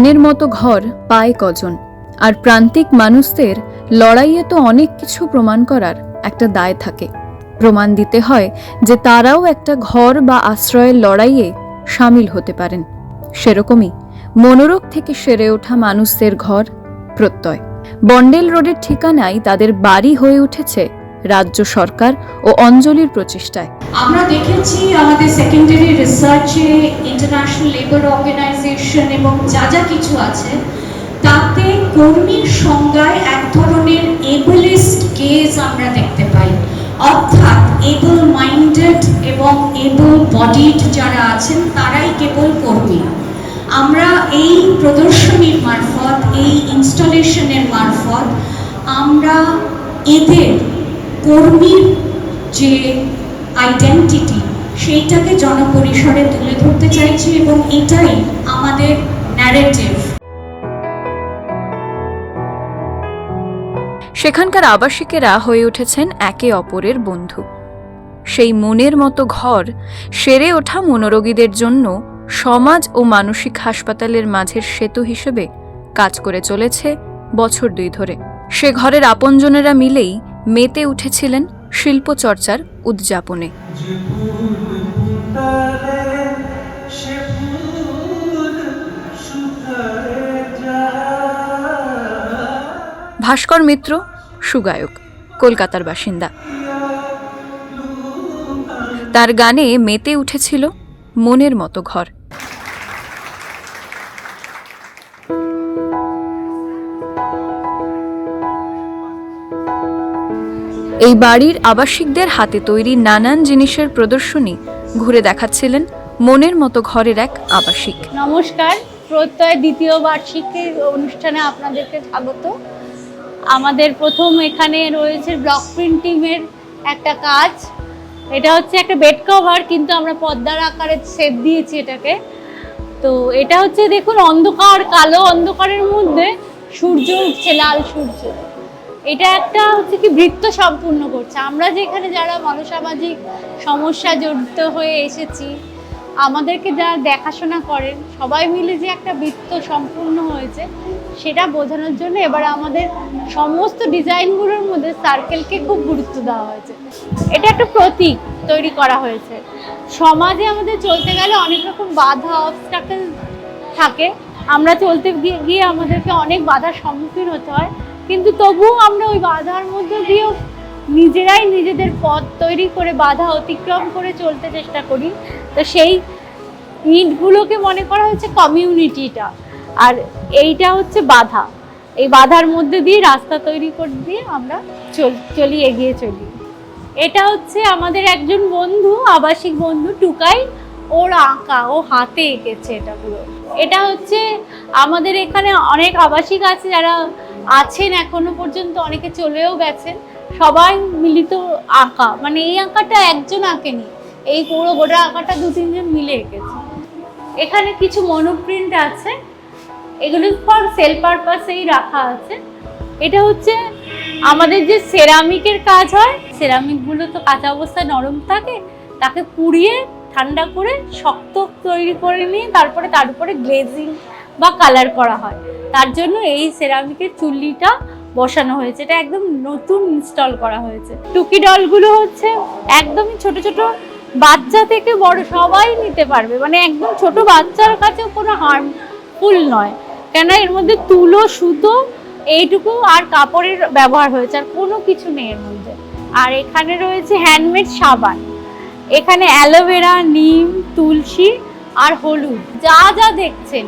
মনের মতো ঘর পায় কজন। আর প্রান্তিক মানুষদের লড়াইয়ে তো অনেক কিছু প্রমাণ করার একটা দায় থাকে। প্রমাণ দিতে হয় যে তারাও একটা ঘর বা আশ্রয়ের লড়াইয়ে সামিল হতে পারেন। সেরকমই মনোরোগ থেকে সেরে ওঠা মানুষদের ঘর প্রত্যয়। বন্ডেল রোডের ঠিকানায় তাদের বাড়ি হয়ে উঠেছে রাজ্য সরকার ও অঞ্জলির প্রচেষ্টায়। আমরা দেখেছি আমাদের সেকেন্ডারি রিসার্চে ইন্টারন্যাশনাল লেবার অর্গানাইজেশন এবং যা যা কিছু আছে, তাতে কর্মীর সংজ্ঞায় এক ধরনের এবলিস্ট গেজ আমরা দেখতে পাই। অর্থাৎ এবল মাইন্ডেড এবং এবল বডিড যারা আছেন, তারাই কেবল কর্মী। আমরা এই প্রদর্শনীর মারফত, এই ইনস্টলেশনের মারফত আমরা এদের কর্মীর যে আইডেন্টিটি সেইটাকে জনপরিসরে তুলে ধরতে চাইছি এবং এটাই আমাদের ন্যারেটিভ সেখানকার আবাসিকেরা হয়ে উঠেছেন একে অপরের বন্ধু। সেই মনের মতো ঘর, সেরে ওঠা মনোরোগীদের জন্য সমাজ ও মানসিক হাসপাতালের মাঝের সেতু হিসেবে কাজ করে চলেছে বছর দুই ধরে। সে ঘরের আপনজনেরা মিলেই মেতে উঠেছিলেন শিল্পচর্চার উদযাপনে। ভাস্কর মিত্র, সুগায়ক, কলকাতার বাসিন্দা। তার গানে মেতে উঠেছিল মনের মতো ঘর। এই বাড়ির আবাসিকদের হাতে তৈরি নানান জিনিসের প্রদর্শনী ঘুরে দেখাচ্ছিলেন মনের মতো ঘরের এক আবাসিক। নমস্কার, প্রত্যয় দ্বিতীয় বার্ষিকীর অনুষ্ঠানে আপনাদেরকে স্বাগত। আমাদের প্রথম এখানে রয়েছে ব্লক প্রিন্টিংয়ের একটা কাজ। এটা হচ্ছে একটা বেড কভার, কিন্তু আমরা পর্দার আকারে শেপ দিয়েছি এটাকে। তো এটা হচ্ছে, দেখুন, অন্ধকার, কালো অন্ধকারের মধ্যে সূর্য উঠছে, লাল সূর্য। এটা একটা হচ্ছে কি বৃত্ত সম্পূর্ণ করছে। আমরা যেখানে যারা মনসামাজিক সমস্যা জড়িত হয়ে এসেছি, আমাদেরকে যারা দেখাশোনা করেন, সবাই মিলে যে একটা বৃত্ত সম্পূর্ণ হয়েছে, সেটা বোঝানোর জন্য এবার আমাদের সমস্ত ডিজাইনগুলোর মধ্যে সার্কেলকে খুব গুরুত্ব দেওয়া হয়েছে। এটা একটা প্রতীক তৈরি করা হয়েছে। সমাজে আমাদের চলতে গেলে অনেক রকম বাধা অবস্টাকেল থাকে। আমরা চলতে গিয়ে গিয়ে আমাদেরকে অনেক বাধার সম্মুখীন হতে হয়। কিন্তু তবুও আমরা ওই বাধার মধ্যে দিয়েও নিজেরাই নিজেদের পথ তৈরি করে বাধা অতিক্রম করে চলতে চেষ্টা করি। তো সেই ইটগুলোকে মনে করা হচ্ছে কমিউনিটিটা। আর এইটা হচ্ছে বাধা। এই বাধার মধ্যে দিয়ে রাস্তা তৈরি করে, দিয়ে আমরা চল, চলি, এগিয়ে চলি। এটা হচ্ছে আমাদের একজন বন্ধু, আবাসিক বন্ধু টুকাই। ওর আঁকা, ও হাতে এঁকেছে এটা পুরো। এটা হচ্ছে আমাদের এখানে অনেক আবাসিক আছে যারা আছেন এখনও পর্যন্ত, অনেকে চলেও গেছেন। সবাই মিলিত আঁকা। মানে এই আঁকাটা একজন আঁকেনি, এই পুরো গোটা আঁকাটা দু তিনজন মিলে এঁকেছে। এখানে কিছু মনোপ্রিন্ট আছে, এগুলো ফর সেল পারপাসেই রাখা আছে। এটা হচ্ছে আমাদের যে সেরামিকের কাজ হয় সেরামিকগুলো তো কাঁচা অবস্থায় নরম থাকে, তাকে পুড়িয়ে ঠান্ডা করে শক্ত তৈরি করে নিয়ে তারপরে তার উপরে গ্লেজিং বা কালার করা হয়। তার জন্য এই সেরামিকের চুল্লিটা বসানো হয়েছে। এটা একদম নতুন ইনস্টল করা হয়েছে। টুকি ডলগুলো হচ্ছে একদমই ছোট ছোট বাচ্চা থেকে বড়, সবাই নিতে পারবে। মানে একদম ছোট বাচ্চার কাছেও কোনো হার্মফুল নয়। কেন এর মধ্যে তুলো, সুতো এইটুকু আর কাপড়ের ব্যবহার হয়েছে, আর কোনো কিছু নেই এর মধ্যে। আর এখানে রয়েছে হ্যান্ডমেড সাবান। এখানে অ্যালোভেরা নিম তুলসী আর হলুদ। যা যা দেখছেন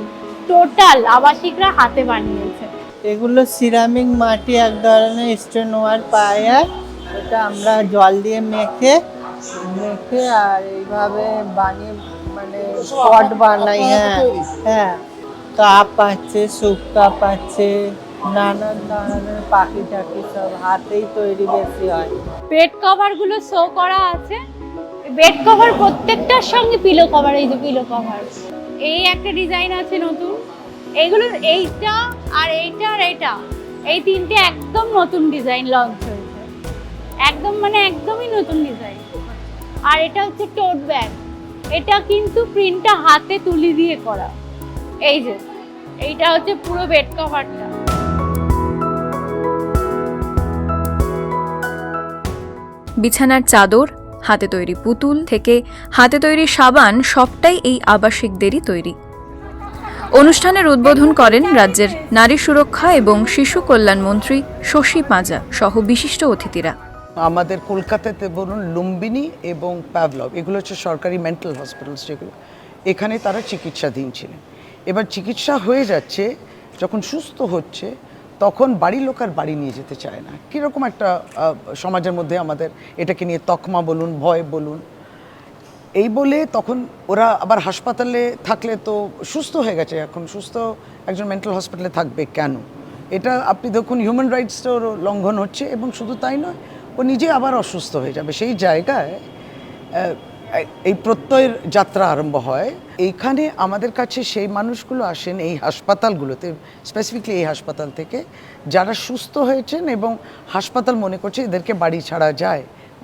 টোটাল আবাসিকরা হাতে বানিয়েছে। এগুলো সিরামিক মাটি এক ধরনের স্টোন ওয়ার যায় ওটা আমরা জল দিয়ে মেখে মেখে আর এইভাবে বানিয়ে মানে স্পট বানাই হ্যাঁ হ্যাঁ। কাপ আছে সুপ কাপ আছে নানান ধরনের পাখি টাকি সব হাতেই তৈরি বেশি হয়। বেড কভারগুলো শো করা আছে। বেড কভার প্রত্যেকটার সঙ্গে পিলো কভার এই যে পিলো কভার এই একটা ডিজাইন আছে নতুন। এইগুলোর এইটা আর এইটা আর এইটা। এই তিনটে একদম নতুন ডিজাইন লঞ্চ হয়েছে। একদম মানে একদমই নতুন ডিজাইন আর এটা হচ্ছে টোট ব্যাগ এটা কিন্তু প্রিন্টটা হাতে তুলি দিয়ে করা। এই যে, এইটা হচ্ছে পুরো বেড কভারটা বিছানার চাদর হাতে তৈরি পুতুল থেকে হাতে তৈরি সাবান, সবটাই এই আবাসিকদেরই তৈরি। অনুষ্ঠানের উদ্বোধন করেন রাজ্যের নারী সুরক্ষা এবং শিশু কল্যাণ মন্ত্রী শশী পাঁজা সহ বিশিষ্ট অতিথিরা। আমাদের কলকাতাতে বলুন, লুম্বিনী এবং প্যাভলভ এগুলো হচ্ছে সরকারি মেন্টাল হসপিটালস যেগুলো। এখানে তারা চিকিৎসাধীন ছিলেন। এবার চিকিৎসা হয়ে যাচ্ছে, যখন সুস্থ হচ্ছে তখন বাড়ির লোক আর বাড়ি নিয়ে যেতে চায় না। কীরকম একটা সমাজের মধ্যে আমাদের এটাকে নিয়ে তকমা বলুন, ভয় বলুন, এই বলে তখন ওরা আবার হাসপাতালে থাকলে তো সুস্থ হয়ে গেছে। এখন সুস্থ একজন মেন্টাল হসপিটালে থাকবে কেন? এটা আপনি দেখুন হিউম্যান রাইটসটার লঙ্ঘন হচ্ছে এবং শুধু তাই নয়, ও নিজে আবার অসুস্থ হয়ে যাবে। সেই জায়গায় এই প্রত্যয়ের যাত্রা আরম্ভ হয়। এইখানে আমাদের কাছে সেই মানুষগুলো আসেন এই হাসপাতালগুলোতে স্পেসিফিকলি এই হাসপাতাল থেকে, যারা সুস্থ হয়েছেন এবং হাসপাতাল মনে করছে এদেরকে বাড়ি ছাড়া যায়।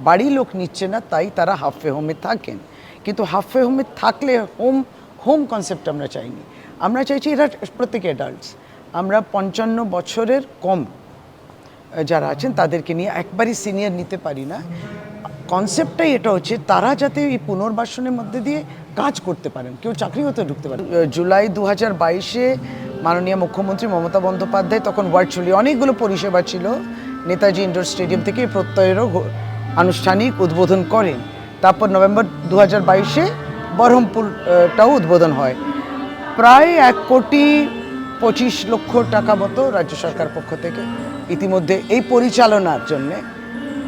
বাড়ি লোক নিচ্ছে না, তাই তারা হাফে হোমে থাকেন। কিন্তু হাফে হোমে থাকলে হোম হোম কনসেপ্ট আমরা চাইনি। আমরা চাইছি এরা প্রত্যেকে অ্যাডাল্টস আমরা পঞ্চান্ন বছরের কম যারা আছেন তাদেরকে নিয়ে একবারই সিনিয়র নিতে পারি না। কনসেপ্টটাই এটা হচ্ছে তারা যাতে এই পুনর্বাসনের মধ্যে দিয়ে কাজ করতে পারেন, কেউ চাকরি হতে ঢুকতে পারেন জুলাই দু হাজার বাইশে মাননীয় মুখ্যমন্ত্রী মমতা বন্দ্যোপাধ্যায় তখন ভার্চুয়ালি অনেকগুলো পরিষেবা ছিল। নেতাজি ইন্ডোর স্টেডিয়াম থেকে প্রত্যয়েরও আনুষ্ঠানিক উদ্বোধন করেন। তারপর নভেম্বর দু হাজার বাইশে বহরমপুরটাও উদ্বোধন হয়। প্রায় এক কোটি পঁচিশ লক্ষ টাকা মতো রাজ্য সরকার পক্ষ থেকে ইতিমধ্যে এই পরিচালনার জন্যে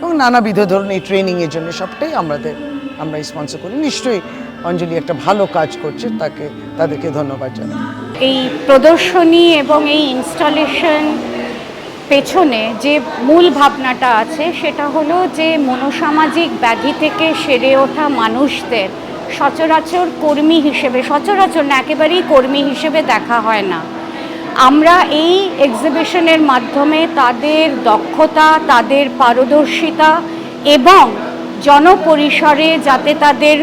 এবং নানাবিধ ধরনের এই ট্রেনিংয়ের জন্য সবটাই আমাদের, আমরা স্পন্সর করি। নিশ্চয়ই অঞ্জলি একটা ভালো কাজ করছে, তাকে, তাদেরকে ধন্যবাদ জানাই। এই প্রদর্শনী এবং এই ইনস্টলেশন পেছনে যে মূল ভাবনাটা আছে, সেটা হলো যে মনোসামাজিক ব্যাধি থেকে সেরে ওঠা মানুষদের সচরাচর কর্মী হিসেবে, সচরাচর না, একেবারেই কর্মী হিসেবে দেখা হয় না। আমরা এই এক্সিবিশনের মাধ্যমে তাদের দক্ষতা, তাদের পারদর্শিতা এবং জনপরিসরে যাতে তাদের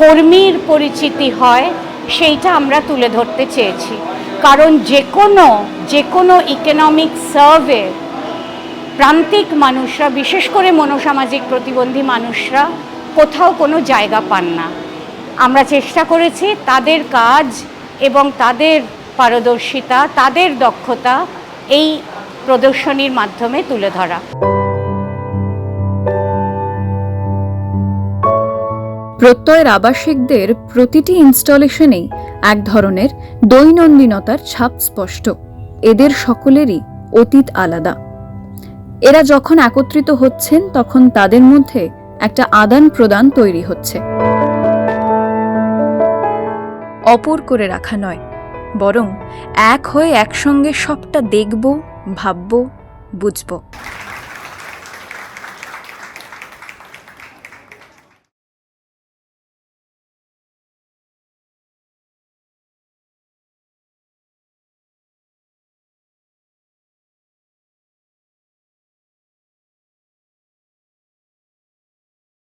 কর্মীর পরিচিতি হয়, সেইটা আমরা তুলে ধরতে চেয়েছি। কারণ যে কোনো যে কোনো ইকোনমিক সার্ভে প্রান্তিক মানুষরা, বিশেষ করে মনোসামাজিক প্রতিবন্ধী মানুষরা কোথাও কোনো জায়গা পান না। আমরা চেষ্টা করেছি তাদের কাজ এবং তাদের পারদর্শিতা, তাদের দক্ষতা এই প্রদর্শনীর মাধ্যমে তুলে ধরা। প্রত্যয়ের আবাসিকদের প্রতিটি ইনস্টলেশনেই এক ধরনের দৈনন্দিনতার ছাপ স্পষ্ট। এদের সকলেরই অতীত আলাদা। এরা যখন একত্রিত হচ্ছেন, তখন তাদের মধ্যে একটা আদান প্রদান তৈরি হচ্ছে। অপর করে রাখা নয় বরং এক হয়ে একসঙ্গে সবটা দেখব ভাবব বুঝব।